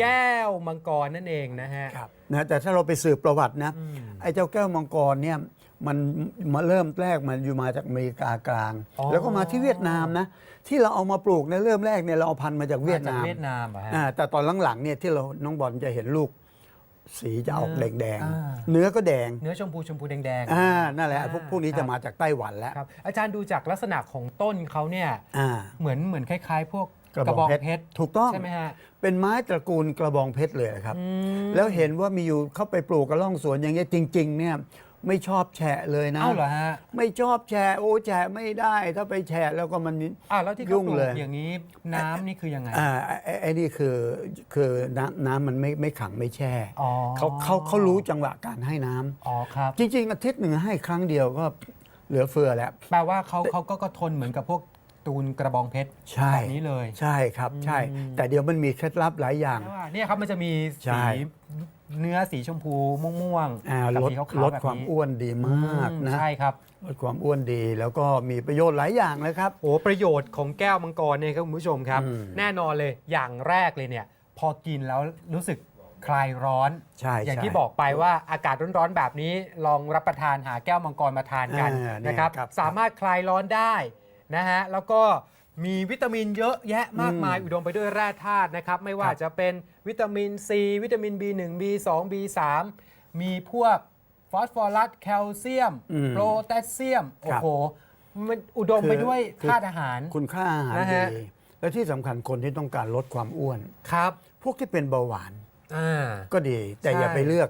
แก้วมังกรนั่นเองนะฮะครับนะแต่ถ้าเราไปสืบประวัตินะ อืมไอ้เจ้าแก้วมังกรเนี่ยมันมาเริ่มแรกมันอยู่มาจากอเมริกากลาง อ๋อ แล้วก็มาที่เวียดนามนะที่เราเอามาปลูกในเริ่มแรกเนี่ยเราเอาพันธุ์มาจากเวียดนาม เวียดนามเหรอฮะ อ่าแต่ตอนหลังๆเนี่ยที่เราน้องบอลจะเห็นลูก สีจะออกเนื้แดองอ่า ๆ เนื้อก็แดงเนื้อชมพูชมพูแดงๆอ่านั่นแหละอ่าพวกพวกนี้ครับจะมาจากไต้หวันแล้วครับอาจารย์ดูจากลักษณะของต้นเขาเนี่ย อ่า เหมือนเหมือนคล้าย ๆ พวก กระบองเพชรถูกต้องใช่ไหมฮะเป็นไม้ตระกูลกระบองเพชรเลยครับอืมแล้วเห็นว่ามีอยู่เข้าไปปลูกกระล่องสวนอย่างเงี้ยจริง ๆ เนี่ยไม่ชอบแฉะเลยนะเอ้าเหรอฮะไม่ชอบแฉะโอ้แฉะไม่ได้ถ้าไปแฉะแล้วก็มันอ่าแล้วที่เขายุ่งปลูเลกยอย่างนี้น้ำนี่คือยังไงอ่าไอ้ไอ้นี่คือคือน้ำน้ำมันไม่ไม่ขังไม่แช่อ๋อเขาเขาเขารู้จังหวะการให้น้ำอ๋อครับจริง ๆ อาทิตย์หนึ่งให้ครั้งเดียวก็เหลือเฟือแล้วแปลว่าเขาเขาก็ก็ทนเหมือนกับพวก ตูนกระบองเพชรใช่แบบนี้เลยใช่ครับใช่อืมแต่เดี๋ยวมันมีเคล็ดลับหลายอย่างว่าเนี่ยครับมันจะมีใช่สีเนื้อสีชมพูม่วงอ่าๆกับลดสีขาวลๆดแบบความนี้อ้วนดีมากอืนะใช่ครับลดความอ้วนดีแล้วก็มีประโยชน์หลายอย่างนะครับโอ้ประโยชน์ของแก้วมังกรเนี่ยครับคุณผู้ชมครับอืมแน่นอนเลยอย่างแรกเลยเนี่ย พอกินแล้วรู้สึกคลายร้อนใช่อย่างใช่ที่บอกไปว่าอากาศร้อนๆแบบนี้ลองรับประทานหาแก้วมังกรมาทานกันอ่าเนี่ยนะครับครับ สามารถคลายร้อนได้ นะฮะแล้วก็มีวิตามินเยอะแยะมากมายอืมอุดมไปด้วยแร่ธาตุนะครับ ไม่ว่าครับจะเป็นวิตามินซีวิตามิน B1 B2 B3 มีพวกฟอสฟอรัสแคลเซียมอืมโพแทสเซียม โอ้ครับโห มันอุดมไปด้วยคือธาตุอาหาร คุณค่าอาหารนะดีฮะและที่สำคัญคนที่ต้องการลดความอ้วนครับ พวกที่เป็นเบาหวานอ่าก็ดี แต่ใช่อย่าไปเลือก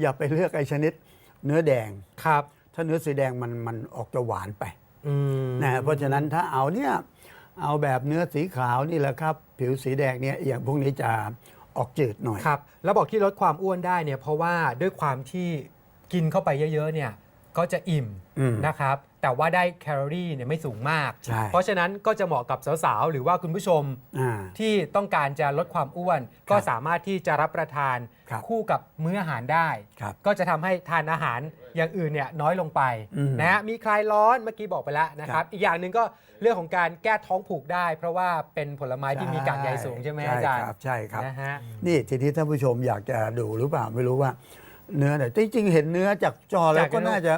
อย่าไปเลือกไอ้ชนิด เนื้อแดงครับ ถ้าเนื้อสีแดงมันมันออกจะหวานไปอืม นะเพราะฉะนั้นถ้าเอาเนี่ยเอาแบบเนื้อสีขาวนี่แหละครับ ผิวสีแดงเนี่ยอย่างพวกนี้จะออกจืดหน่อย ครับ แล้วบอกที่ลดความอ้วนได้เนี่ยเพราะว่าด้วยความที่กินเข้าไปเยอะๆเนี่ย ก็จะอิ่มอืมนะครับ แต่ว่าได้แคลอรี่เนี่ยไม่สูงมาก ใช่ เพราะฉะนั้นก็จะเหมาะกับสาวๆ หรือว่าคุณผู้ชมอ่า ที่ต้องการจะลดความอ้วน ก็สามารถที่จะรับประทานครับคู่กับมื้ออาหารได้ ครับก็จะทำให้ทานอาหารอย่างอื่นเนี่ยน้อยลงไปอืมนะฮะมีคลายร้อนเมื่อกี้บอกไปแล้วนะคครัรับ บอีกอย่างหนึ่งก็เรื่องของการแก้ท้องผูกได้ เพราะว่าเป็นผลไม้ที่มีกากใยสูงใช่ไหมอาจารย์ใช่ครับใช่ครับ นะฮะ นี่ทีนี้ท่านผู้ชมอยากจะดูหรือเปล่าไม่รู้ว่า เนื้อเนี่ยจริงๆ เห็นเนื้อจากจอแล้วจากก็น่าจะ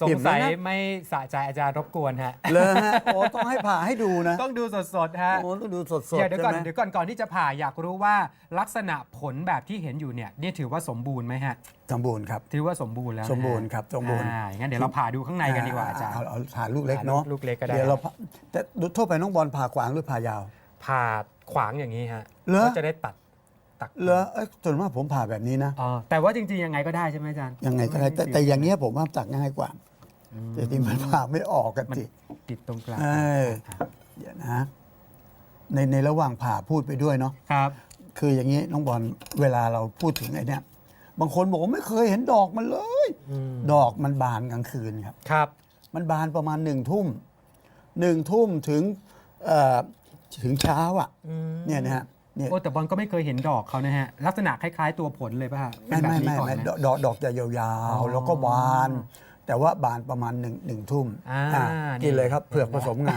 สงอิ่มสัยแล้วนะไม่สะใจอาจารย์รบกวนฮะ เลยฮะโอ้ต้องให้ผ่าให้ดูนะต้องดูสดๆฮะ โอ้ต้องดูสดๆเดี๋ยวเดี๋ยวก่อนใช่ไหมเดี๋ยวก่อนก่อนที่จะผ่าอยากรู้ว่าลักษณะผลแบบที่เห็นอยู่เนี่ยนี่ถือว่าสมบูรณ์ไหมฮะ สมบูรณ์ครับ ถือว่าสมบูรณ์แล้วนะฮะสมบูรณ์ครับสมบูรณ์ อ่างั้นเดี๋ยวเราผ่าดูข้างในกันดีกว่าอาจารย์ เเอาเอาผ่าลูกเล็กเนาะลูกเล็กก็ได้เดี๋ยวเราผ่าแต่ดูทั่วไปน้องบอลผ่าขวางหรือผ่ายาว ผ่าขวางอย่างนี้ฮะเหรอ ก็จะได้ตัด ตักเหรอเอ้ยส่วนมากผมผ่าแบบนี้นะ อ๋อแต่ว่าจริง ๆ ยังไงก็ได้ใช่ไหมอาจารย์ยังไงก็ได้แต่แต่อย่างเงี้ยผมว่าตักง่ายกว่าอืมแต่ที่มันผ่าไม่ออกกันมันสิติดตรงกลางเออ เดี๋ยวนะในในระหว่างผ่าพูดไปด้วยเนาะครับ คืออย่างนี้น้องบอลเวลาเราพูดถึงไอ้เนี่ย บางคนบอกว่าไม่เคยเห็นดอกมันเลย อืม ดอกมันบานกลางคืนครับ ครับ มันบานประมาณหนึ่งทุ่มหนึ่งทุ่มถึงเอ่อถึงเช้าอะอืมเนี่ยนะฮะ เนี่ยโอ้แต่บอลก็ไม่เคยเห็นดอกเขานะฮะ ลักษณะคล้าย ๆ ตัวผลเลยป่ะฮะเป็ไม่นแบบไม่นี้ไม่ก่อนไม่ไหมดอกดอกดอกจะยาอ๋วอๆแล้วก็บาน แต่ว่าบานประมาณหนึ่งหนึ่งทุ่มอ่าอะนี่ กินเลยครับเผือกผสมงา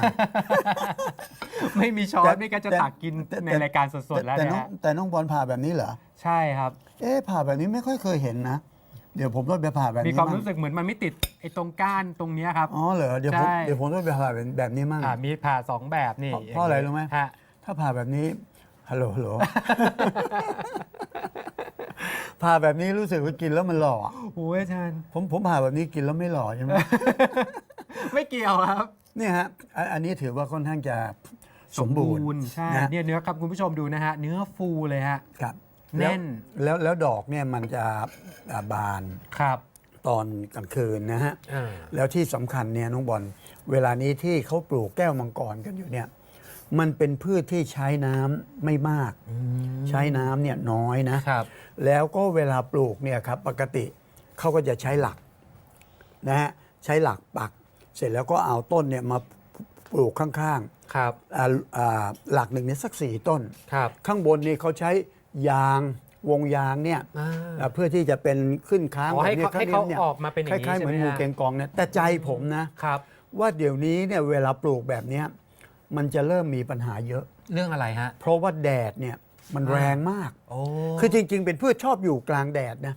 ไม่มีช้อแต่นไม่ก็จะแต่ตักกินแต่ในแต่รายการสดๆแล้วแต่นะน้องฮะแต่น้องบอลผ่าแบบนี้เหรอ ใช่ครับ เอ๊ะผ่าแบบนี้ไม่ค่อยเคยเห็นนะ เดี๋ยวผมต้องไปผ่าแบบมีนี้ความมั่งรู้สึกเหมือนมันไม่ติดไอ้ตรงก้านตรงเนี้ยครับ อ๋อเหรอเดี๋ยวผมใช่ เดี๋ยวผมต้องไปผ่าแบบแบบนี้มั่ง อ่ามีผ่าสองแบบนี่เพราะเพราะอะไรรู้ไหม ฮะ ถ้าผ่าแบบนี้ ฮัลโหลฮัลโหลผ่าแบบนี้รู้สึกว่ากินแล้วมันหล่ออะโอ้ยอาจารย์ ผมผมผ่าแบบนี้กินแล้วไม่หล่อใช่ไหม ไม่เกี่ยวครับ เนี่ยฮะอันอันนี้ถือว่าค่อนข้างจะสมบูรณ์ ใช่นะ เนี่ยเนื้อครับคุณผู้ชมดูนะฮะ เนื้อฟูเลยฮะ ครับแน่น แล้วแล้วแล้วดอกเนี่ยมันจะอ่าบานครับตอนกลางคืนนะฮะอ่าแล้วที่สำคัญเนี่ยน้องบอลเวลานี้ที่เขาปลูกแก้วมังกรกันอยู่เนี่ย มันเป็นพืชที่ใช้น้ำไม่มาก ใช้น้ำเนี่ยน้อยนะ ครับ แล้วก็เวลาปลูกเนี่ยครับปกติเขาก็จะใช้หลักนะฮะใช้หลักปัก เสร็จแล้วก็เอาต้นเนี่ยมาปลูกข้างครับ ๆอ่าอ่าหลักหนึ่งเนี่ยสักสี่ต้น ครับ ข้างบนนี่เขาใช้ยางวงยางเนี่ยอ่าอ่าเพื่อที่จะเป็นขึ้นค้างอ๋อให้แบบเขานี้ให้เขานี่ยออกมาเป็นอย่างนี้คล้ายๆเหมือนใช่ไหมงูฮะ เกงกองเนี่ยแต่ใจผมนะ ครับ ว่าเดี๋ยวนี้เนี่ยเวลาปลูกแบบเนี้ย มันจะเริ่มมีปัญหาเยอะ เรื่องอะไรฮะ เพราะว่าแดดเนี่ยมันอ่าแรงมาก โอ้คือจริง ๆ เป็นพืชชอบอยู่กลางแดดนะ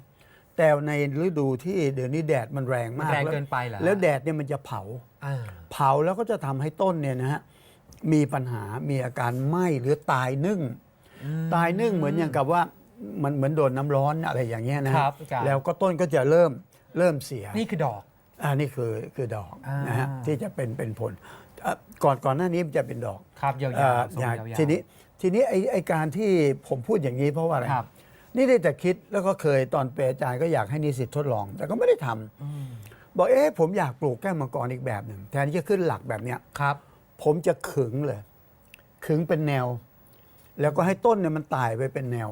แต่ในฤดูที่เดี๋ยวนี้แดดมันแรงมากแรงล้วเกินไปเหรอแล้วแดดเนี่ยมันจะเผา อ่าเผาแล้วก็จะทำให้ต้นเนี่ยนะฮะมีปัญหามีอาการไหม้หรือตายนึ่งตายนึ่งเหมือนอย่างกับว่ามันเหมือนโดนน้ำร้อนอะไรอย่างเงี้ยนะฮะครับอาจารย์ แล้วก็ต้นก็จะเริ่มเริ่มเสียนี่คือดอก อันนี้คือคือดอกอ่านนะฮะที่จะเป็นเป็นผล เอ่อก่อนก่อนหน้านี้มันจะเป็นดอกครับยาวเอ่อๆทรงอย่างยาวๆ ทีนี้ทีนี้ไอไอการที่ผมพูดอย่างนี้เพราะว่าอะไร ครับ นี่ได้แต่คิดแล้วก็เคยตอนเป็นอาจารย์ก็อยากให้นิสิตทดลอง แต่ก็ไม่ได้ทำบอกเอ๊ะผมอยากปลูกแก้วมังกรอีกแบบหนึ่งแทนที่จะขึ้นหลักแบบเนี้ย ครับ ผมจะขึงเลย ขึงเป็นแนว แล้วก็ให้ต้นเนี่ยมันตายไปเป็นแนว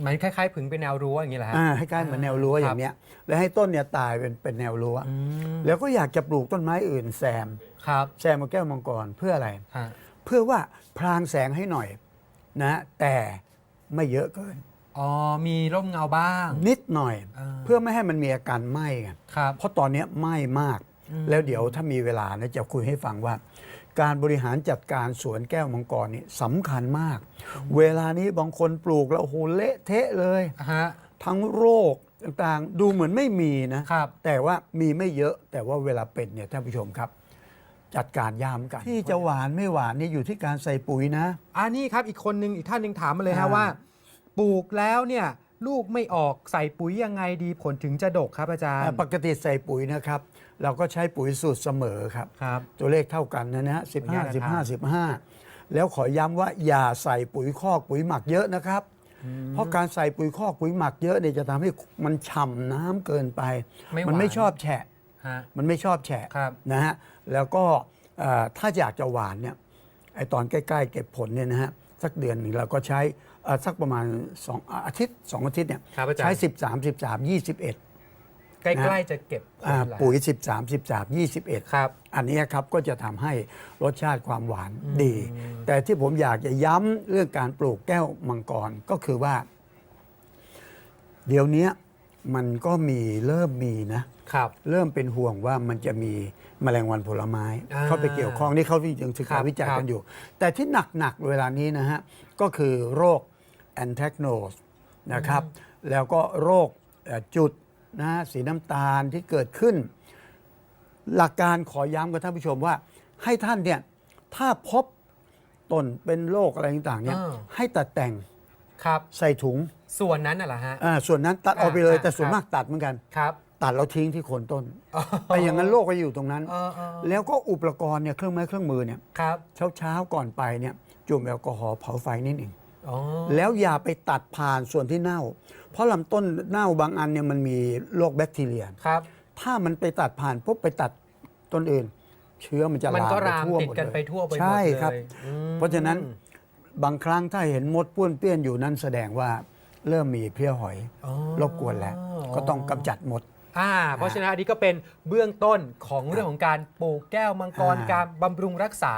เหมือนคล้ายๆผึ่งเป็นแนวรั้วอย่างนี้แหละฮะ อ่าให้ใกล้เหมือนแนวรั้วครับอย่างเนี้ยแล้วให้ต้นเนี่ยตายเป็นเป็นแนวรั้วอืม แล้วก็อยากจะปลูกต้นไม้อื่นแซม ครับแซมกับแก้วมังกรเพื่ออะไร ฮะเพื่อว่าพรางแสงให้หน่อยนะแต่ไม่เยอะเกิน อ๋อมีร่มเงาบ้าง นิดหน่อย อ่า เพื่อไม่ให้มันมีอาการไหม้ไงครับ เพราะตอนเนี้ยไหม้มากอืมแล้วเดี๋ยวถ้ามีเวลานะจะคุยให้ฟังว่า การบริหารจัดการสวนแก้วมังกรนี่สำคัญมาก เวลานี้บางคนปลูกแล้วโอ้โหเละเทะเลย ฮะ ทั้งโรคต่างๆ ดูเหมือนไม่มีนะ ครับ แต่ว่ามีไม่เยอะแต่ว่าเวลาเป็นเนี่ยท่านผู้ชมครับ จัดการยามกัน ที่จะหวานไม่หวานนี่อยู่ที่การใส่ปุ๋ยนะอ่านี่ครับอีกคนนึงอีกท่านหนึ่งถามมาเลยฮะอ่า ว่า ปลูกแล้วเนี่ย ลูกไม่ออกใส่ปุ๋ยยังไงดีผลถึงจะดกครับอาจารย์ ปกติใส่ปุ๋ยนะครับ เราก็ใช้ปุ๋ยสูตรเสมอครับ ครับ ตัวเลขเท่ากันนะนะฮะสิบขออนุห้าญาตสิบนะคห้ารับสิบห้าแล้วขอย้ำว่าอย่าใส่ปุ๋ยคอกปุ๋ยหมักเยอะนะครับ เพราะการใส่ปุ๋ยคอกปุ๋ยหมักเยอะเนี่ยจะทำให้มันฉ่ำน้ำเกินไปไม่หวานมันไม่ชอบแฉะ ฮะ มันไม่ชอบแฉะครับ นะฮะแล้วก็เอ่อถ้าอยากจะหวานเนี่ยไอตอนใกล้ ๆ เก็บผลเนี่ยนะฮะสักเดือนหนึ่งเราก็ใช้เอ่อ สักประมาณสองอาทิตย์สองอาทิตย์เนี่ยครับอาจารย์ ใช้ 13 13 21 ใกล้ๆจะเก็บผลอ่าแล้วปุ๋ย 13 13 21 ครับ อันนี้ครับก็จะทำให้รสชาติความหวานดี แต่ที่ผมอยากจะย้ำเรื่องการปลูกแก้วมังกรก็คือว่า เดี๋ยวนี้มันก็มีเริ่มมีนะ ครับ เริ่มเป็นห่วงว่ามันจะมีแมลงวันผลไม้ อ่าเข้าไปเกี่ยวข้องนี่เขายังศึกครัษาบวิจัยครักับนอยู่ แต่ที่หนัก ๆ เวลานี้นะฮะ ก็คือโรคแอน a ท n โนสนะครับ แล้วก็โรคเอ่อจุดนะฮะสีน้ำตาลที่เกิดขึ้น หลักการขอย้ำกับท่านผู้ชมว่า ให้ท่านเนี่ย ถ้าพบต้นเป็นโรคอะไรต่างๆเนี่ยอ่า ให้ตัดแต่งครับ ใส่ถุงส่วนนั้นน่ะเหรอฮะ อ่าส่วนนั้นตัดออกไปเลยอ่าแต่ส่วนครับ มากตัดเหมือนกัน ครับ ตัดแล้วทิ้งที่โคนต้นแต่อย่างนั้นโรคก็อยู่ตรงนั้นเออเออแล้วก็อุปกรณ์เนี่ยเครื่องไม้เครื่องมือเนี่ยครับเช้าเช้าๆก่อนไปเนี่ยจุ่มแอลกอฮอล์เผาไฟนิดหนึ่งอ๋อแล้วอย่าไปตัดผ่านส่วนที่เน่า เพราะลำต้นเน่าบางอันเนี่ยมันมีโรคแบคทีเรียครับ ถ้ามันไปตัดผ่านปุ๊บไปตัดต้นอื่น เชื้อมันจะมันลามก็ไปรามทั่วติดหมดกันเลยไปทั่วไปหมดใช่ครับเลยอืมเพราะฉะนั้นบางครั้งถ้าเห็นมดป้วนเปี้ยนอยู่นั่นแสดงว่าเริ่มมีเพลี้ยหอยอ๋อรบกวนแล้ว ก็ต้องกำจัดมด อ่าเพราะฉะนั้นอันนี้ก็เป็นเบื้องต้นของเรื่องของการปลูกแก้วมังกรอ่า การบำรุงรักษา